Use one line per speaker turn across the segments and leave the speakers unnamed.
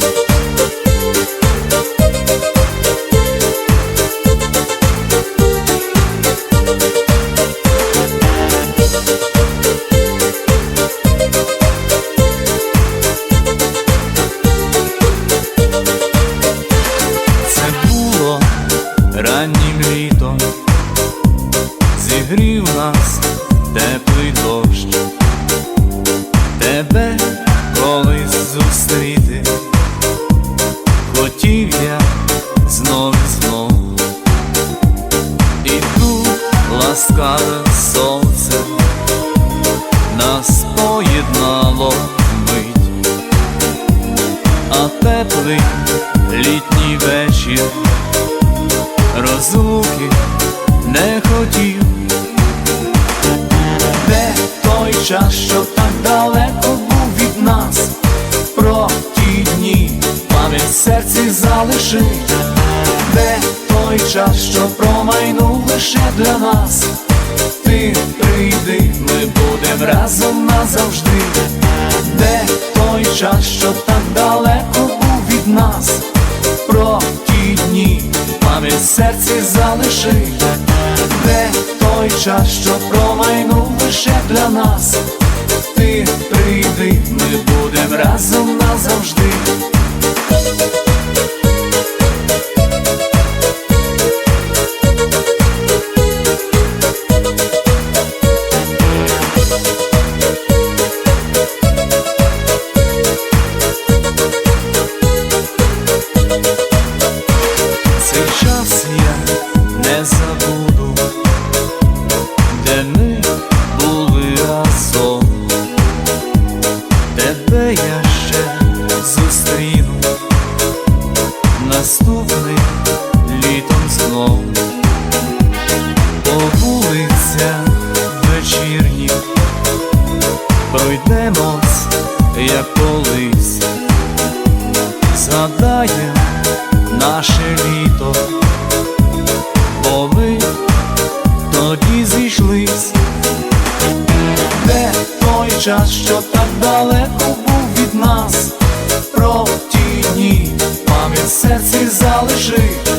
thank you ласкаве сонце нас поєднало мить. А теплий літній вечір розлуки не хотів. Де той час, що так далеко був від нас, про ті дні пам'ять в серці залишить, де той час, що промайнув лише для нас, ти прийди, ми будем разом назавжди, де той час, що так далеко був від нас, про ті дні пам'ять в серці залишить, де той час, що промайнув лише для нас, ти прийди, ми будем разом назавжди. Пройдемось, як колись, згадаєм наше літо, бо ми тоді зійшлись, де той час, що так далеко був від нас, про ті дні пам'ять серці залишить,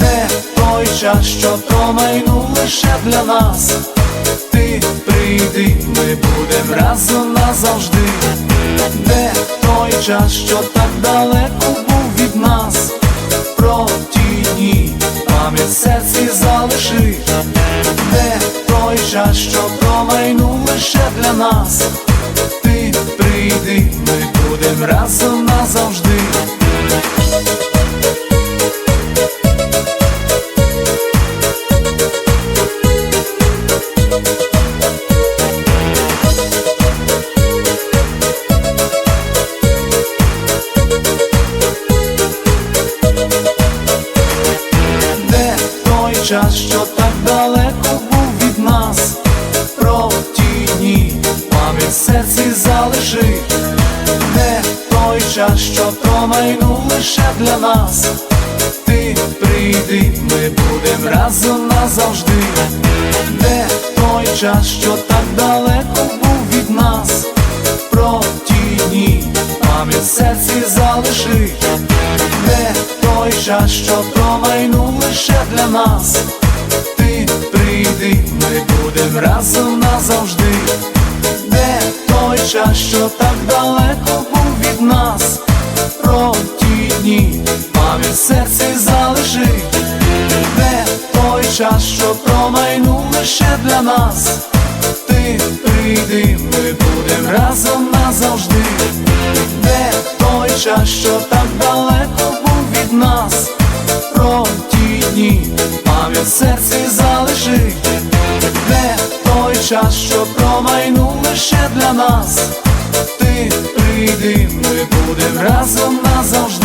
де той час, що промайнув лише для нас, ти прийди, ми будем разом назавжди, де той час, що так далеко був від нас, про ті дні пам'ять серці залишить, де той час, що промайнув лише для нас, ти прийди, ми будем разом назавжди. Час, що так далеко був від нас, про ті дні пам'ять в серці залишить, де той час, що промайнув лише для нас, ти прийди, ми будем разом назавжди, де той час, що так далеко був від нас, про ті дні пам'ять серці залишить, де той час, що лише для нас, ти прийди, ми будем разом назавжди, де той час, що так далеко був від нас, про ті дні пам'ять в серці залишить, де той час, що промайнув лише для нас, ти прийди, ми будем разом назавжди, де той час, що так далеко був від нас, про дні пам'ять в серці залишить, де той час, що промайнув лише для нас, ти прийди, ми будем разом назавжди.